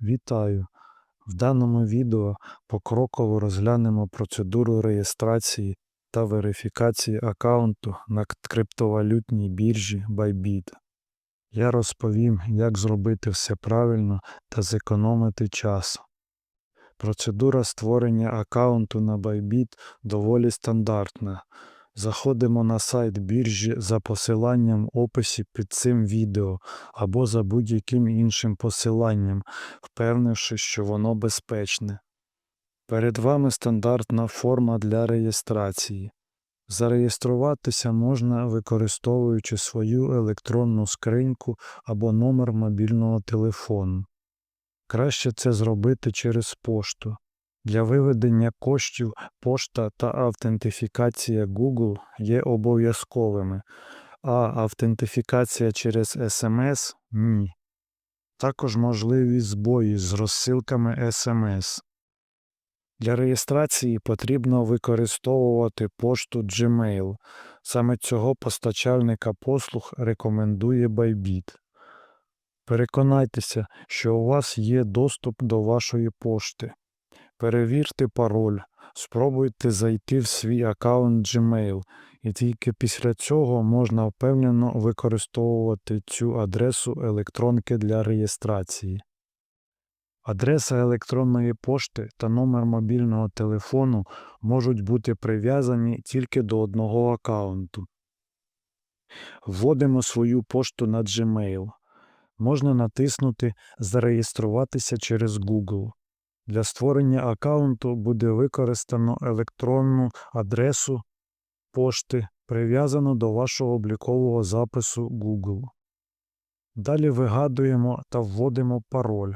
Вітаю! В даному відео покроково розглянемо процедуру реєстрації та верифікації аккаунту на криптовалютній біржі Bybit. Я розповім, як зробити все правильно та зекономити час. Процедура створення аккаунту на Bybit доволі стандартна. Заходимо на сайт біржі за посиланням в описі під цим відео або за будь-яким іншим посиланням, впевнившись, що воно безпечне. Перед вами стандартна форма для реєстрації. Зареєструватися можна використовуючи свою електронну скриньку або номер мобільного телефону. Краще це зробити через пошту. Для виведення коштів пошта та автентифікація Google є обов'язковими, а автентифікація через SMS – ні. Також можливі збої з розсилками SMS. Для реєстрації потрібно використовувати пошту Gmail. Саме цього постачальника послуг рекомендує Bybit. Переконайтеся, що у вас є доступ до вашої пошти. Перевірте пароль, спробуйте зайти в свій аккаунт Gmail, і тільки після цього можна впевнено використовувати цю адресу електронки для реєстрації. Адреса електронної пошти та номер мобільного телефону можуть бути прив'язані тільки до одного аккаунту. Вводимо свою пошту на Gmail. Можна натиснути Зареєструватися через Google. Для створення аккаунту буде використано електронну адресу пошти, прив'язану до вашого облікового запису Google. Далі вигадуємо та вводимо пароль.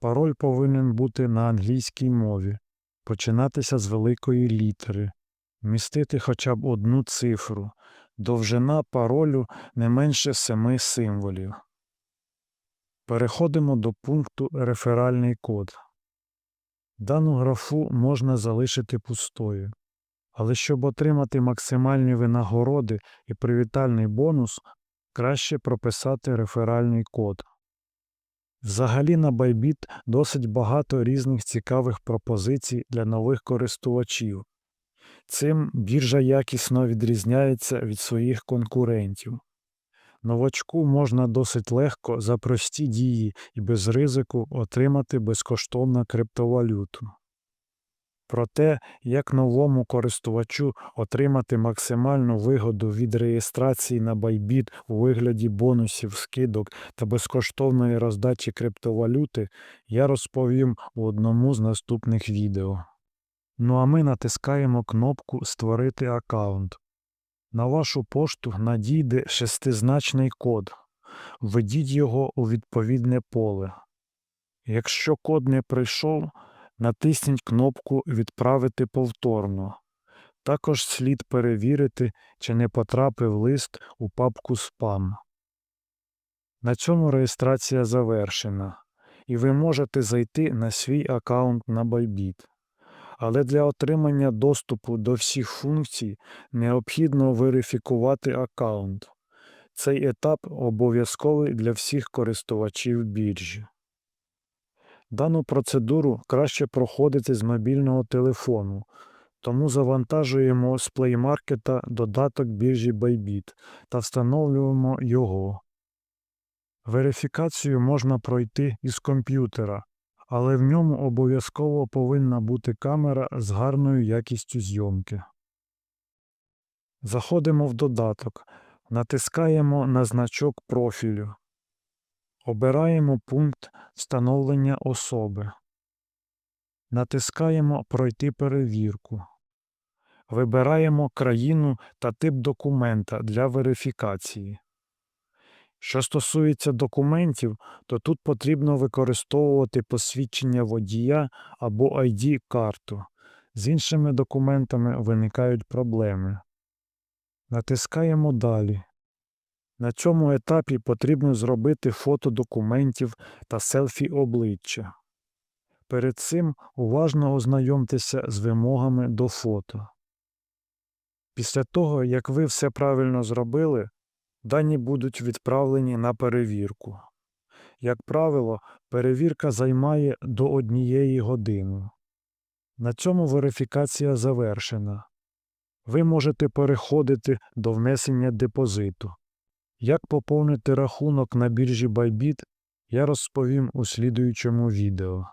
Пароль повинен бути на англійській мові, починатися з великої літери, містити хоча б одну цифру, довжина паролю не менше семи символів. Переходимо до пункту Реферальний код. Дану графу можна залишити пустою. Але щоб отримати максимальні винагороди і привітальний бонус, краще прописати реферальний код. Взагалі на Bybit досить багато різних цікавих пропозицій для нових користувачів. Цим біржа якісно відрізняється від своїх конкурентів. Новачку можна досить легко за прості дії і без ризику отримати безкоштовну криптовалюту. Про те, як новому користувачу отримати максимальну вигоду від реєстрації на Bybit у вигляді бонусів, скидок та безкоштовної роздачі криптовалюти, я розповім у одному з наступних відео. Ну а ми натискаємо кнопку Створити аккаунт. На вашу пошту надійде шестизначний код. Введіть його у відповідне поле. Якщо код не прийшов, натисніть кнопку Відправити повторно. Також слід перевірити, чи не потрапив лист у папку Спам. На цьому реєстрація завершена, і ви можете зайти на свій аккаунт на Bybit. Але для отримання доступу до всіх функцій необхідно верифікувати аккаунт. Цей етап обов'язковий для всіх користувачів біржі. Дану процедуру краще проходити з мобільного телефону, тому завантажуємо з Play Market додаток біржі Bybit та встановлюємо його. Верифікацію можна пройти із комп'ютера, але в ньому обов'язково повинна бути камера з гарною якістю зйомки. Заходимо в додаток, натискаємо на значок профілю. Обираємо пункт Встановлення особи. Натискаємо Пройти перевірку. Вибираємо країну та тип документа для верифікації. Що стосується документів, то тут потрібно використовувати посвідчення водія або ID-карту. З іншими документами виникають проблеми. Натискаємо Далі. На цьому етапі потрібно зробити фото документів та селфі обличчя. Перед цим уважно ознайомтеся з вимогами до фото. Після того, як ви все правильно зробили, дані будуть відправлені на перевірку. Як правило, перевірка займає до однієї години. На цьому верифікація завершена. Ви можете переходити до внесення депозиту. Як поповнити рахунок на біржі Bybit, я розповім у слідуючому відео.